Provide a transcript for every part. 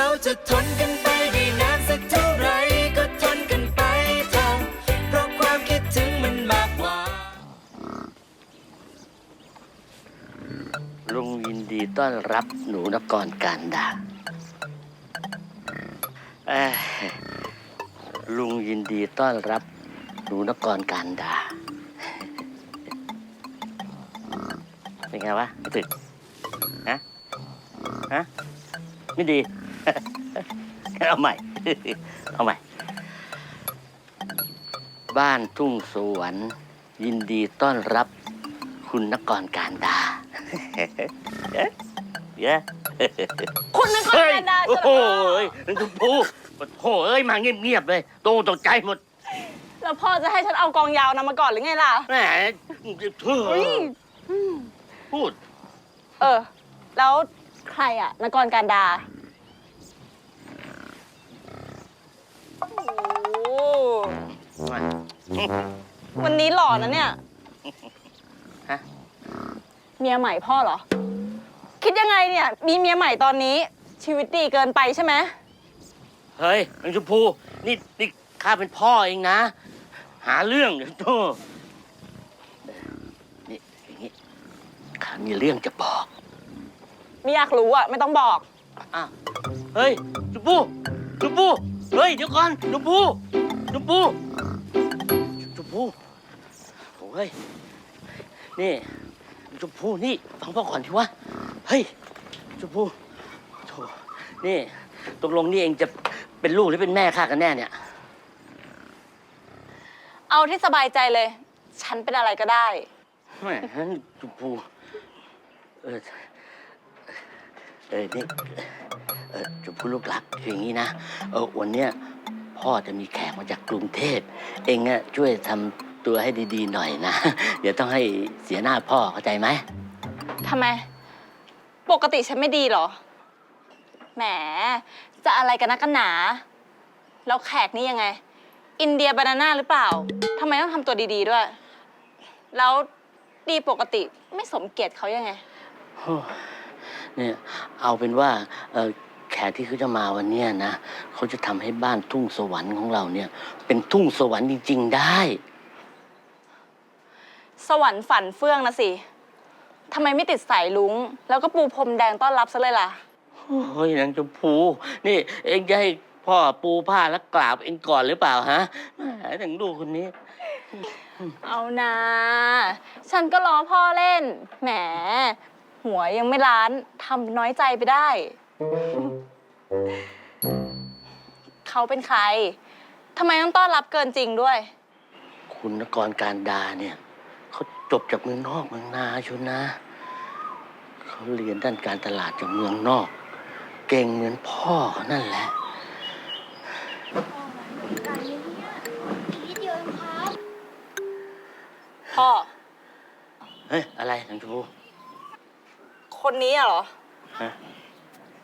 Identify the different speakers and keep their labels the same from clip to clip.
Speaker 1: เราจะทนกันไปได้นานสักเท่าไรก็ทนกันไปเถอะเพราะความคิดถึงมันมากกว่า
Speaker 2: ลุงยินดีต้อนรับหนูนกรการดาเอ้ยลุงยินดีต้อนรับหนูนกรการดา เป็นไงวะไอ้ตึกฮะฮะไม่ดี เอาใหม่ เอาใหม่ บ้านทุ่งสวรรค์ยินดีต้อนรับคุณนกรการดาเย้
Speaker 3: คุณนึกว่า
Speaker 2: เฮ้ย
Speaker 3: แอนนา
Speaker 2: โอ้
Speaker 3: จะ
Speaker 2: โหยนังชมพูโอ้โหเอ้ย มาเงียบๆเลยตตกใจหมด
Speaker 3: แล้วพ่อจะให้ฉันเอากองยาวนำมาก่อนหรือไงล่ะ
Speaker 2: แหมเธอ
Speaker 3: เฮ้ย
Speaker 2: พูด
Speaker 3: เออ แล้วใครอะนกรการดา โอ้โห วันนี้หล่อนะเนี่ย
Speaker 2: ฮะ
Speaker 3: เมียใหม่พ่อเหรอ คิดยังไงเนี่ย มีเมียใหม่ตอนนี้ ชีวิตดีเกินไปใช่ไหม
Speaker 2: เฮ้ยนังชมพู นี่นี่ข้าเป็นพ่อเองนะ หาเรื่องเดี๋ยวโตนี่อย่างนี้ข้ามีเรื่องจะบอก
Speaker 3: ไม่อยากรู้อะ ไม่ต้องบอก
Speaker 2: อ้าวเฮ้ยชมพูชมพูเฮ้ย เดี๋ยวก่อนชมพู ชมพูชมพูโอ้ย นี่ชมพูนี่ฟังพ่อก่อนทีวะเฮ้ยชมพูโถนี่ตกลงนี่เองจะเป็นลูกหรือเป็นแม่ข้ากันแน่เนี่ย
Speaker 3: เอาที่สบายใจเลย ฉันเป็นอะไรก็ได้
Speaker 2: แหมชมพูเออเออนี่เออชมพูลูกรักคืออย่างนี้นะเออวันเนี้ย พ่อจะมีแขกมาจากกรุงเทพ เองอะช่วยทำตัวให้ดีๆหน่อยนะ เดี๋ยวต้องให้เสียหน้าพ่อเข้าใจไหม
Speaker 3: ทำไม ปกติฉันไม่ดีเหรอ แหม จะอะไรกันนักกันหนา แล้วแขกนี่ยังไง อินเดียบานาน่าหรือเปล่า ทำไมต้องทำตัวดีๆด้วย แล้วดีปกติไม่สมเกียรติเขายังไง
Speaker 2: โอ้เนี่ยเอาเป็นว่าเอ่อแข กที่เขาจะมาวันเนี้ยนะเขาจะทำให้บ้านทุ่งสวรรค์ของเราเนี่ย เป็นทุ่งสวรรค์จริงๆได้
Speaker 3: สวรรค์ฝันเฟื่องนะสิ ทำไมไม่ติดสายลุง แล้วก็ปูพรมแดงต้อนรับซะเลยล่ะ
Speaker 2: เฮ้ยนางชมพู นี่เองจะให้พ่อปูผ้าแล้วกราบเองก่อนหรือเปล่าฮะแหมถึงลูกคนนี้
Speaker 3: เอานะ ฉันก็ล้อพ่อเล่น แหม หัวยังไม่ล้าน ทำน้อยใจไปได้ เขาเป็นใคร ทำไมต้องต้อนรับเกินจริงด้วย
Speaker 2: คุณนกรการดาเนี่ยเขาจบจากเมืองนอกเมืองนาชนนะเขาเรียนด้านการตลาดจากเมืองนอก เก่งเหมือนพ่อเขานั่นแหละ
Speaker 3: พ่อ
Speaker 2: เฮ้ย อะไรนางชมพู
Speaker 3: คนนี้อะเหรอ
Speaker 2: ฮะ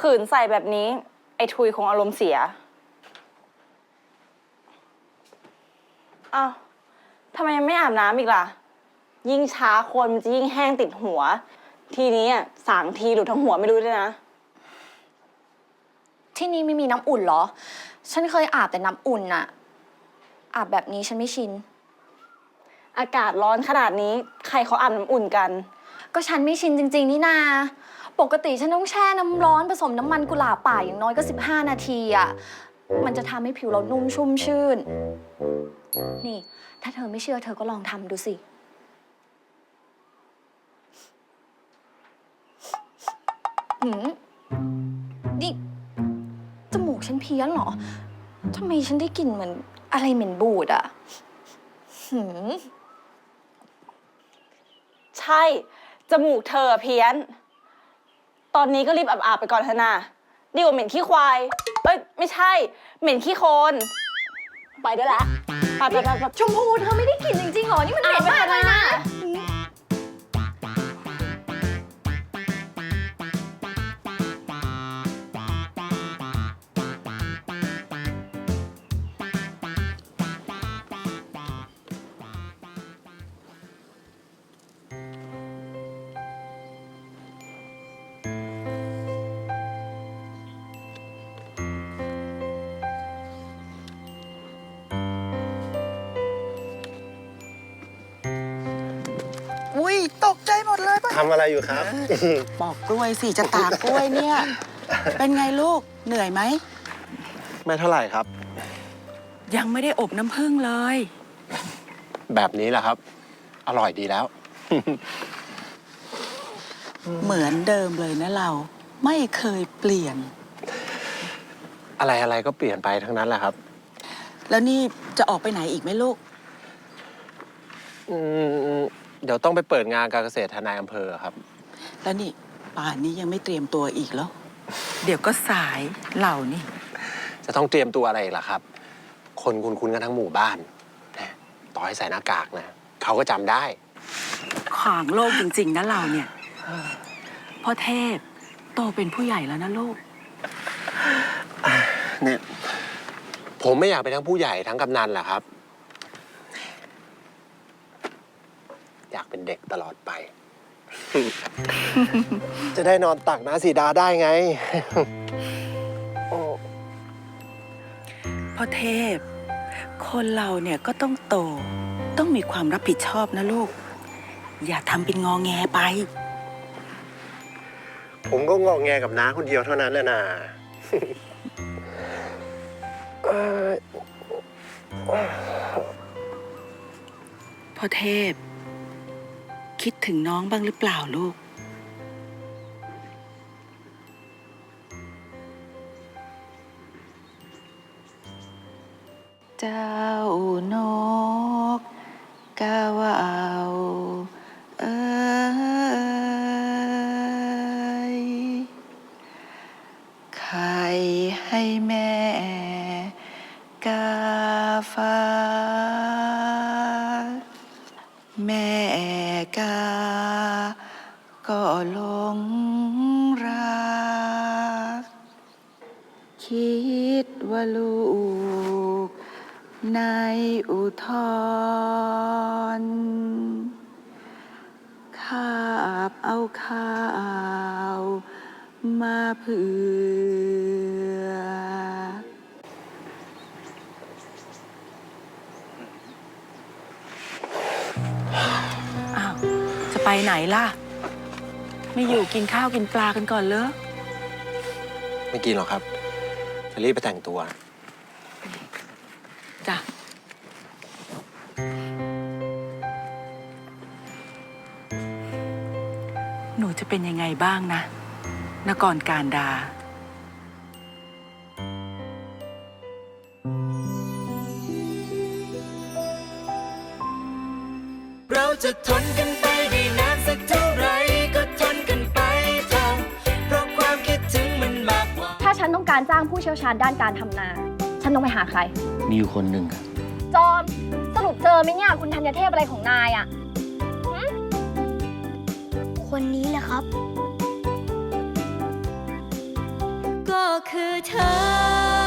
Speaker 3: ขืนใส่แบบนี้ ไอ้ทุยคงอารมณ์เสียอ้าวทำไมยังไม่อาบน้ำอีกล่ะ ยิ่งช้าคนมันจะยิ่งแห้งติดหัว ทีนี้อะสางทีหลุดทั้งหัวไม่รู้ด้วยนะ
Speaker 4: ที่นี่ไม่มีน้ำอุ่นเหรอ ฉันเคยอาบแต่น้ำอุ่นน่ะ อาบแบบนี้ฉันไม่ชิน
Speaker 3: อากาศร้อนขนาดนี้ ใครเขาอาบน้ำอุ่นกัน
Speaker 4: ก็ฉันไม่ชินจริง ๆ นี่นา ปกติฉันต้องแช่น้ำร้อนผสมน้ำมันกุหลาบป่าอย่างน้อยก็ 15 นาทีอะ มันจะทำให้ผิวเรานุ่มชุ่มชื่น นี่ ถ้าเธอไม่เชื่อเธอก็ลองทำดูสิ หืมนี่จมูกฉันเพี้ยนเหรอ ทำไมฉันได้กลิ่นเหมือนอะไรเหม็นบูดอะ หืม
Speaker 3: ใช่ จมูกเธอเพี้ยน ตอนนี้ก็รีบอาบๆไปก่อนเถอะนะดีกว่าเหม็นขี้ควาย เอ้ย ไม่ใช่ เหม็นขี้โคลนไปได้แล้วไปไปไปไป
Speaker 4: ชมพูเธอไม่ได้กลิ่นจริงๆเหรอ นี่มันเหม็นมากเลยนะ
Speaker 5: ตกใจหมดเลยป่ะ
Speaker 6: ทำอะไรอยู่ครับ
Speaker 5: ปอกกล้วยสิจะตากกล้วยเนี่ย เป็นไงลูกเหนื่อยไหม
Speaker 6: ไม่เท่าไหร่ครับ
Speaker 5: ยังไม่ได้อบน้ำผึ้งเลย
Speaker 6: แบบนี้แหละครับ อร่อยดีแล้ว
Speaker 5: เหมือนเดิมเลยนะเรา ไม่เคยเปลี่ยน
Speaker 6: อะไรอะไรก็เปลี่ยนไปทั้งนั้นแหละครับ
Speaker 5: แล้วนี่จะออกไปไหนอีกไหมลูก
Speaker 6: อืม เดี๋ยวต้องไปเปิดงานการเกษตรทนายอำเภอครับ
Speaker 5: แล้วนี่ป่านนี้ยังไม่เตรียมตัวอีกแล้วเดี๋ยวก็สายเหล่านี่
Speaker 6: จะต้องเตรียมตัวอะไรอีกล่ะครับ คนคุณคุณกันทั้งหมู่บ้านนะต่อให้ใส่หน้ากากนะเขาก็จำได้
Speaker 5: ขวางโลกจริง ๆ นะเราเนี่ย พ่อเทพโตเป็นผู้ใหญ่แล้วนะลูก
Speaker 6: เนี่ย ผมไม่อยากเป็นทั้งผู้ใหญ่ทั้งกำนันแหละครับ อยากเป็นเด็กตลอดไป จะได้นอนตักน้าสีดาได้ไง โอ้
Speaker 5: พ่อเทพ คนเราเนี่ยก็ต้องโต ต้องมีความรับผิดชอบนะลูก อย่าทำเป็นงอแงไป
Speaker 6: ผมก็งอแงกับน้าคนเดียวเท่านั้นแหละนะเอ่อ
Speaker 5: พ่อเทพ คิดถึงน้องบ้างหรือเปล่าลูก เจ้านกกาวาวเอยไข่ให้แม่กาฟ้า ว่าลูกในอุทธรณ์คาบเอาข้าวมาเผื่อ อ้าว จะไปไหนล่ะ ไม่อยู่กินข้าวกินปลากันก่อนเลย
Speaker 6: ไม่กินหรอกครับ จะรีบไปแต่งตัว
Speaker 5: จ้ะ หนูจะเป็นยังไงบ้างนะนกรการดา
Speaker 1: เราจะท
Speaker 4: น ต้องการจ้างผู้เชี่ยวชาญด้านการทำนา ฉันต้องไปหาใคร
Speaker 2: มีอยู่คนหนึ่งครับ
Speaker 4: จอม สรุปเจอไหมเนี่ยคุณธัญเทพอะไรของนายอะ
Speaker 7: คนนี้แหละครับ ก็คือเธอ